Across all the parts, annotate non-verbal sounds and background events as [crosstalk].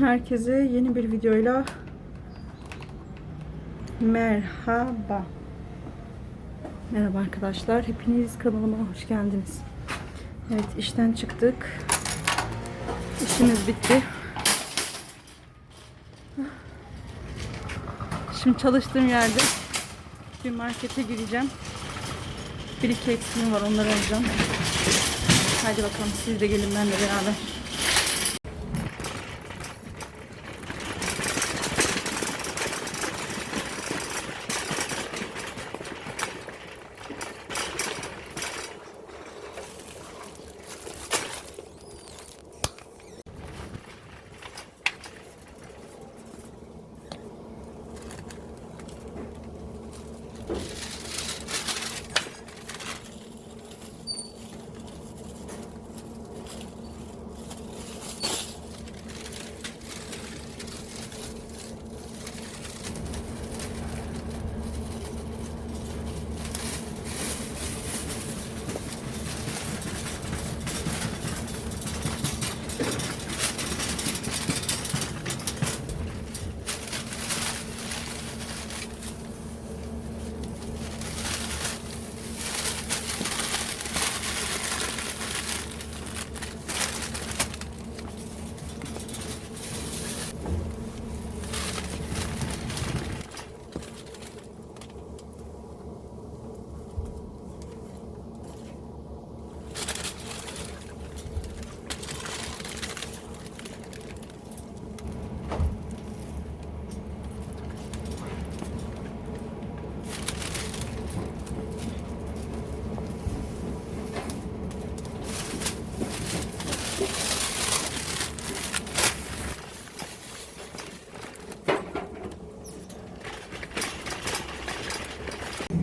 Herkese yeni bir videoyla merhaba. Merhaba arkadaşlar. Hepiniz kanalıma hoş geldiniz. Evet işten çıktık. İşimiz bitti. Şimdi çalıştığım yerde bir markete gireceğim. Bir iki eksiğim var onları alacağım. Hadi bakalım siz de gelin benimle beraber.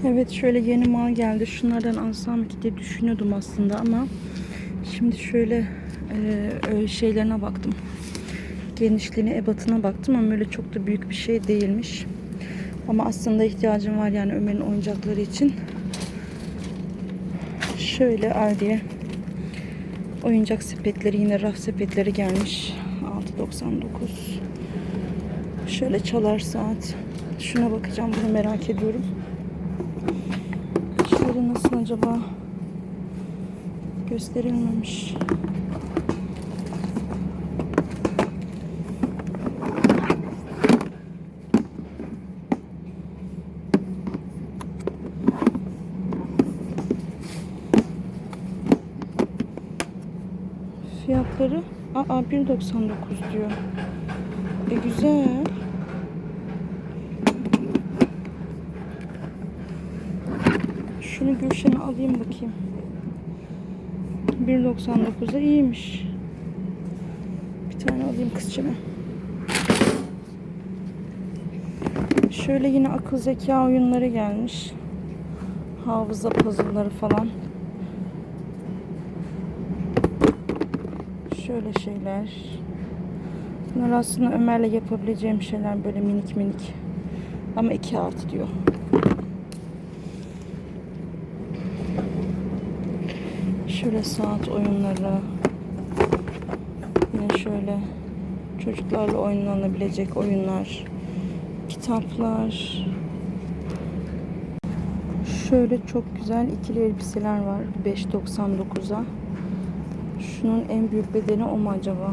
Evet şöyle yeni mal geldi. Şunlardan alsam ki diye düşünüyordum aslında ama şimdi şöyle e, şeylerine baktım. Genişliğine, ebatına baktım ama öyle çok da büyük bir şey değilmiş. Ama aslında ihtiyacım var yani Ömer'in oyuncakları için. Şöyle Aldi'ye oyuncak sepetleri yine raf sepetleri gelmiş. 6.99 Şöyle çalar saat. Şuna bakacağım bunu merak ediyorum. Nasıl acaba? Gösterilmemiş. Fiyatları aa 1.99 diyor. E güzel. Şunu Gülşen'e alayım bakayım. 1.99'a iyiymiş. Bir tane alayım kızcığıma. Şöyle yine akıl zeka oyunları gelmiş. Hafıza puzzle'ları falan. Şöyle şeyler. Bunlar aslında Ömer'le yapabileceğim şeyler böyle minik minik. Ama iki artı diyor. Şöyle saat oyunları. Yine şöyle çocuklarla oynanabilecek oyunlar. Kitaplar. Şöyle çok güzel ikili elbiseler var. 5.99'a. Şunun en büyük bedeni o mu acaba?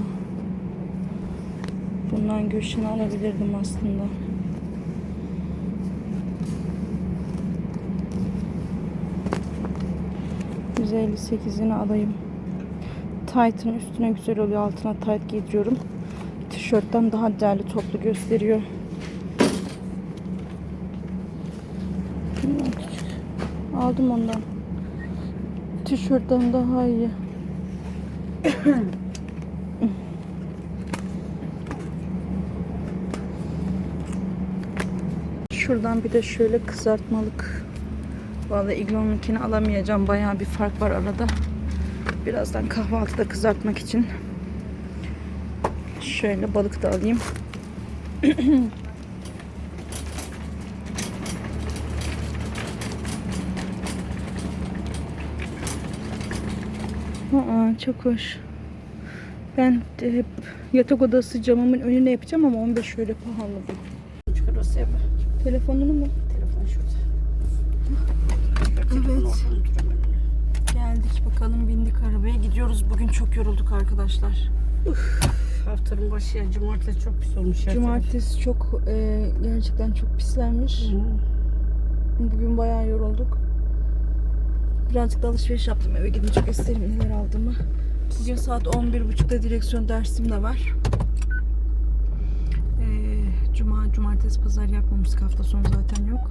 Bundan Gülşen'i alabilirdim aslında. %58'ini alayım. Tight'ın üstüne güzel oluyor. Altına tight giydiriyorum. Tişörtten daha değerli toplu gösteriyor. Aldım ondan. Tişörtten daha iyi. Şuradan bir de şöyle kızartmalık. Vallahi iglonunkini alamayacağım. Bayağı bir fark var arada. Birazdan kahvaltıda kızartmak için. Şöyle balık da alayım. [clears throat] Aa, çok hoş. Ben hep yatak odası camımın önüne yapacağım ama 15 öyle pahalı bu. Telefonunu mu? Evet. Geldik bakalım bindik arabaya gidiyoruz. Bugün çok yorulduk arkadaşlar. Haftanın başı ya. Cumartesi çok pis olmuş ya. Cumartesi çok e, gerçekten çok pislenmiş. Hı. Bugün bayağı yorulduk. Birazcık da alışveriş yaptım. Eve gidince göstereyim neler aldığımı. Bugün saat 11.30'da direksiyon dersim de var. Ee, Cuma, cumartesi, pazar yapmamıştık. Hafta sonu zaten yok.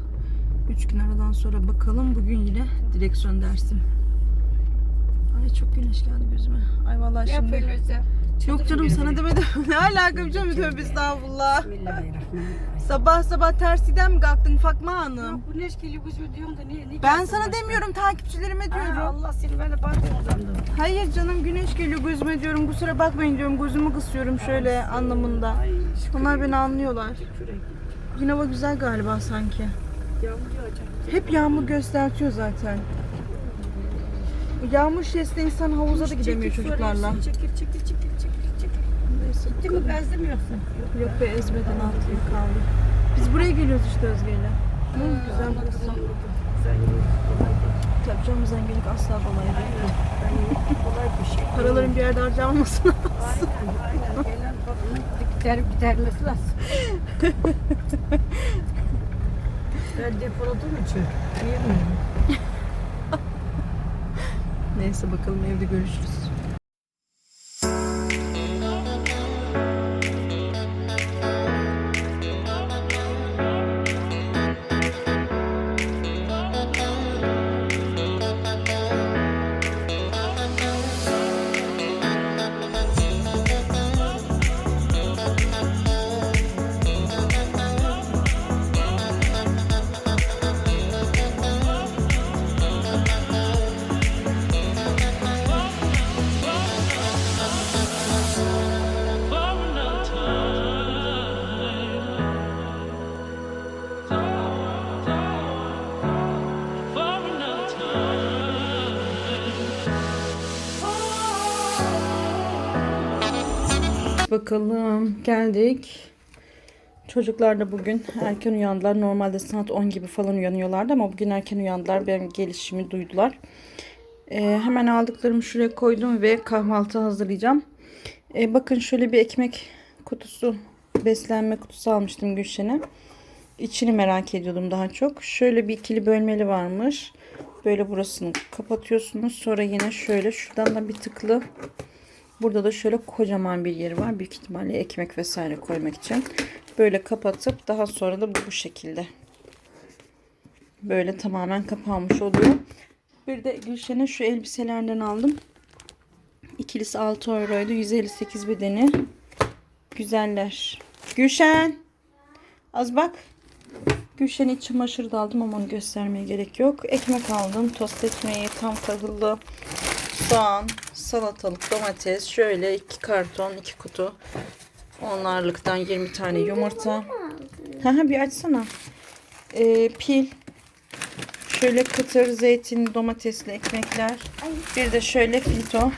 3 gün aradan sonra bakalım. Bugün yine direksiyon dersim. Ay çok güneş geldi gözüme. Ay vallahi Yap şimdi. öyleyse. Yok canım sana demedim. [laughs] ne alaka canım tövbe estağfurullah. Sabah sabah tersiden mi kalktın Fatma Hanım? Yok güneş geliyor kızım diyorum da niye? niye Ben sana demiyorum takipçilerime Ha, diyorum. Allah seni ben de uzandım. Hayır canım güneş geliyor gözüme diyorum. Kusura bakmayın diyorum. Gözümü kısıyorum şöyle anlamında. Ay şükür. Onlar beni anlıyorlar. Şükür. Bugün hava güzel galiba sanki. Yağmur yağacak. Hep yağmur göstertiyor zaten. Yağmur şişesinde insan havuza da gidemiyor Çekil, çocuklarla. Çekil çekil çekil çekil çekil. Neyse, Değil mi benzemiyorsun? Yok be ezmeden altı kaldı. Biz buraya geliyoruz işte Özge'yle. Hı, güzel burası. Tabii canım zenginlik asla kolay değil. Yani kolay bir şey. Paraların bir yerde harcanmasın. Aynen aynen. Gelen bakımı gider, gidermesi lazım. [laughs] ben depoladığım için yiyemiyorum. [laughs] Neyse bakalım evde görüşürüz. Bakalım geldik. Çocuklar da bugün erken uyandılar. Normalde saat 10 gibi falan uyanıyorlardı ama bugün erken uyandılar. Benim gelişimi duydular. Ee, hemen aldıklarımı şuraya koydum ve kahvaltı hazırlayacağım. Ee, bakın şöyle bir ekmek kutusu, beslenme kutusu almıştım Gülşen'e. İçini merak ediyordum daha çok. Şöyle bir ikili bölmeli varmış. Böyle burasını kapatıyorsunuz. Sonra yine şöyle şuradan da bir tıklı Burada da şöyle kocaman bir yeri var. Büyük ihtimalle ekmek vesaire koymak için. Böyle kapatıp daha sonra da bu, şekilde. Böyle tamamen kapanmış oluyor. Bir de Gülşen'in şu elbiselerden aldım. İkilisi 6 euroydu. 158 bedeni. Güzeller. Gülşen. Az bak. Gülşen iç çamaşırı da aldım ama onu göstermeye gerek yok. Ekmek aldım. Tost ekmeği tam tahıllı. Soğan, salatalık, domates. Şöyle iki karton, iki kutu. Onlarlıktan 20 tane yumurta. Ha bir açsana. Ee, pil. Şöyle kıtır zeytin, domatesli ekmekler. Bir de şöyle filito.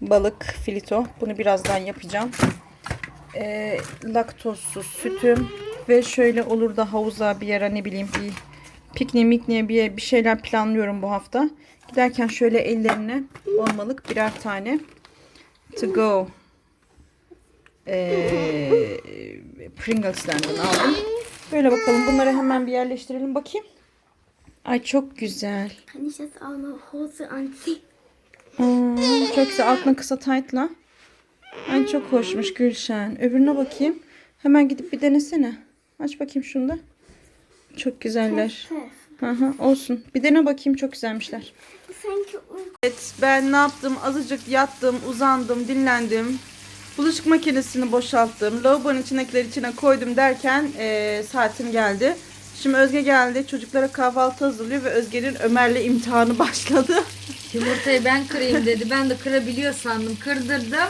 Balık filito. Bunu birazdan yapacağım. Ee, laktozsuz sütüm. Ve şöyle olur da havuza bir yere ne bileyim bir pikniğe mikniğe bir, bir şeyler planlıyorum bu hafta. Giderken şöyle ellerine olmalık birer tane to go ee, Pringles'lerden aldım. Böyle bakalım bunları hemen bir yerleştirelim bakayım. Ay çok güzel. Kann ich jetzt auch noch Hose anziehen? Aa, çok güzel. Altına kısa taytla. Ay çok hoşmuş Gülşen. Öbürüne bakayım. Hemen gidip bir denesene. Aç bakayım şunu da. Çok güzeller. Hı, olsun. Bir dene bakayım çok güzelmişler. Sanki Evet ben ne yaptım? Azıcık yattım, uzandım, dinlendim. Bulaşık makinesini boşalttım. Lavabonun içindekileri içine koydum derken eee, saatim geldi. Şimdi Özge geldi. Çocuklara kahvaltı hazırlıyor ve Özge'nin Ömer'le imtihanı [laughs] başladı. Yumurtayı ben kırayım dedi. Ben de kırabiliyor sandım. Kırdırdım.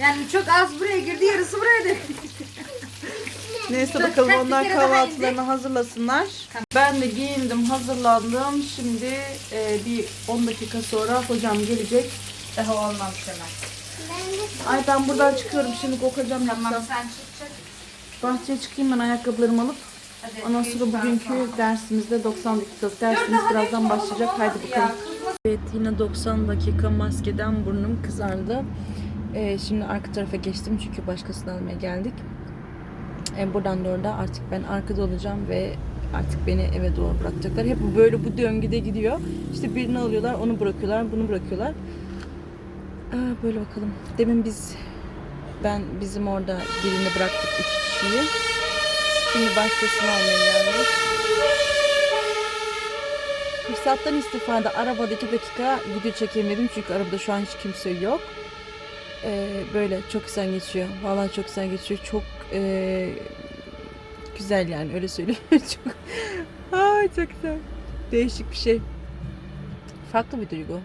Yani çok az buraya girdi, yarısı buraya da. Neyse bakalım onlar kahvaltılarını hazırlasınlar. Ben de giyindim, hazırlandım. Şimdi eee, bir 10 dakika sonra hocam gelecek. Daha olmamış hemen. Ay ben buradan çıkıyorum şimdi kokacağım yapsam. sen çık çık. Bahçeye çıkayım ben ayakkabılarımı alıp. Hadi, Ondan sonra bugünkü dersimizde 90 dakikalık dersimiz birazdan başlayacak. Haydi bakalım. Evet yine 90 dakika maskeden burnum kızardı. Ee, şimdi arka tarafa geçtim çünkü başkasını almaya geldik. Ee, buradan da orada artık ben arkada olacağım ve artık beni eve doğru bırakacaklar. Hep böyle bu döngüde gidiyor. İşte birini alıyorlar, onu bırakıyorlar, bunu bırakıyorlar. Aa, böyle bakalım. Demin biz ben bizim orada birini bıraktık iki kişiyi. Şimdi başkasını almaya geldik. Fırsattan istifade arabada iki dakika video çekeyim dedim çünkü arabada şu an hiç kimse yok. Ee, böyle çok güzel geçiyor. Vallahi çok güzel geçiyor. Çok ee, güzel yani öyle söyleyeyim. [laughs] çok Ay çok güzel. Değişik bir şey. Farklı bir duygu.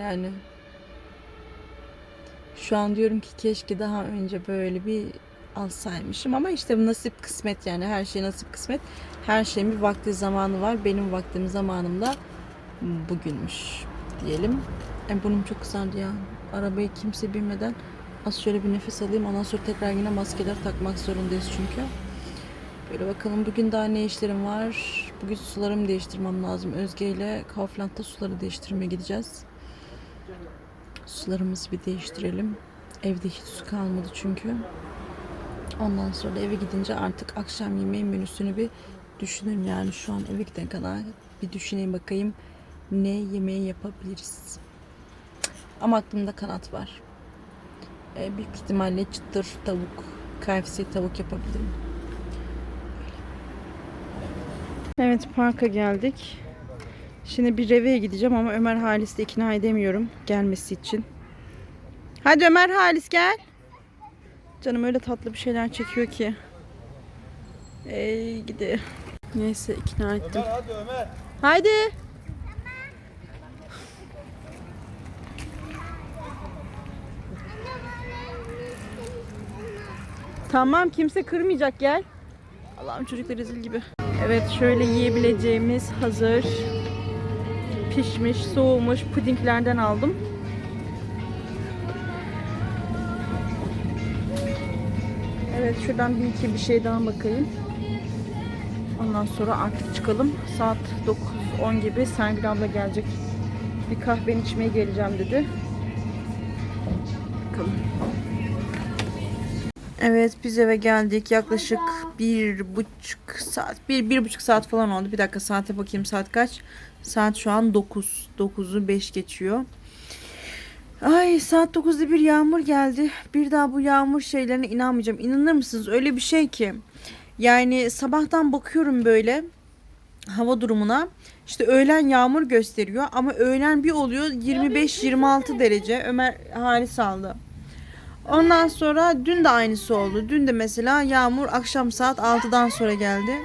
Yani şu an diyorum ki keşke daha önce böyle bir alsaymışım ama işte bu nasip kısmet yani her şey nasip kısmet. Her şeyin bir vakti zamanı var. Benim vaktim zamanım da bugünmüş diyelim. E, burnum çok kızardı ya. Arabayı kimse bilmeden az şöyle bir nefes alayım. Ondan sonra tekrar yine maskeler takmak zorundayız çünkü. Böyle bakalım bugün daha ne işlerim var. Bugün sularımı değiştirmem lazım. Özge ile Kaufland'da suları değiştirmeye gideceğiz. Sularımızı bir değiştirelim. Evde hiç su kalmadı çünkü. Ondan sonra da eve gidince artık akşam yemeği menüsünü bir düşünürüm yani şu an eve gidene kadar bir düşüneyim bakayım ne yemeği yapabiliriz. Ama aklımda kanat var. Ee, büyük ihtimalle çıtır tavuk, KFC tavuk yapabilirim. Evet parka geldik. Şimdi bir reveye gideceğim ama Ömer Halis'i ikna edemiyorum gelmesi için. Hadi Ömer Halis gel. Canım öyle tatlı bir şeyler çekiyor ki. Ey gidi. Neyse ikna ettim. Hadi Ömer. Haydi. Tamam kimse kırmayacak gel. Allah'ım çocuklar rezil gibi. Evet şöyle yiyebileceğimiz hazır pişmiş soğumuş pudinglerden aldım. Evet şuradan bir iki bir şey daha bakayım. Ondan sonra artık çıkalım. Saat 9-10 gibi Sergil abla gelecek. Bir kahveni içmeye geleceğim dedi. Bakalım. Evet biz eve geldik. Yaklaşık bir buçuk saat, bir, bir buçuk saat falan oldu. Bir dakika saate bakayım saat kaç? Saat şu an 9. 9'u 5 geçiyor. Ay saat 9'da bir yağmur geldi. Bir daha bu yağmur şeylerine inanmayacağım. İnanır mısınız? Öyle bir şey ki. Yani sabahtan bakıyorum böyle hava durumuna. İşte öğlen yağmur gösteriyor ama öğlen bir oluyor 25-26 derece. Ömer Halis aldı. Ondan sonra dün de aynısı oldu. Dün de mesela yağmur akşam saat 6'dan sonra geldi.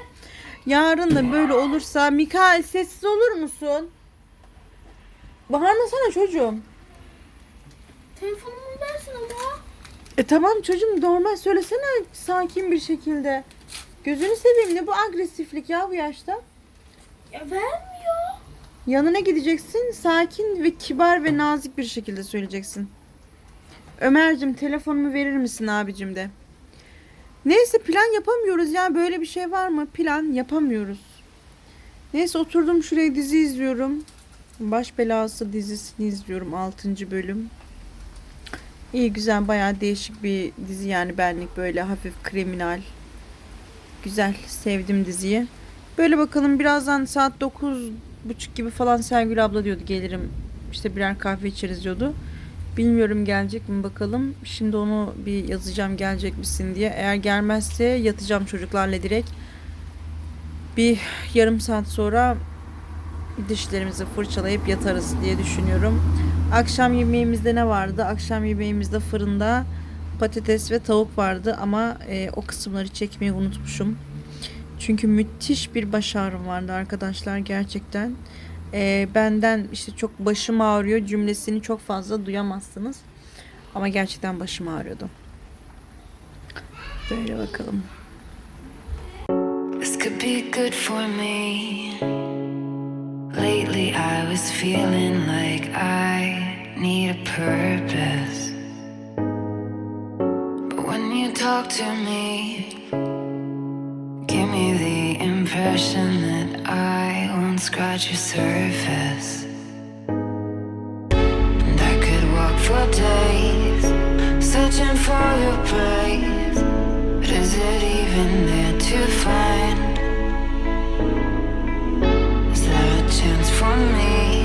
Yarın da böyle olursa Mikael sessiz olur musun? Bağırmasana çocuğum. Telefonumu versin ama. E tamam çocuğum normal söylesene sakin bir şekilde. Gözünü seveyim ne bu agresiflik ya bu yaşta? Ya vermiyor. Yanına gideceksin sakin ve kibar ve nazik bir şekilde söyleyeceksin. Ömer'cim telefonumu verir misin abicim de. Neyse plan yapamıyoruz ya böyle bir şey var mı? Plan yapamıyoruz. Neyse oturdum şuraya dizi izliyorum. Baş belası dizisini izliyorum 6. bölüm. İyi güzel bayağı değişik bir dizi yani benlik böyle hafif kriminal. Güzel sevdim diziyi. Böyle bakalım birazdan saat 9 buçuk gibi falan Sergül abla diyordu gelirim işte birer kahve içeriz diyordu. Bilmiyorum gelecek mi bakalım. Şimdi onu bir yazacağım gelecek misin diye. Eğer gelmezse yatacağım çocuklarla direkt. Bir yarım saat sonra dişlerimizi fırçalayıp yatarız diye düşünüyorum. Akşam yemeğimizde ne vardı? Akşam yemeğimizde fırında patates ve tavuk vardı ama e, o kısımları çekmeyi unutmuşum. Çünkü müthiş bir baş ağrım vardı arkadaşlar gerçekten. E, benden işte çok başım ağrıyor cümlesini çok fazla duyamazsınız. Ama gerçekten başım ağrıyordu. Böyle bakalım. This could be good for me. Lately, I was feeling like I need a purpose. When you talk to me, give me the impression that scratch your surface. And I could walk for days, searching for your place. But is it even there to find? Is there a chance for me?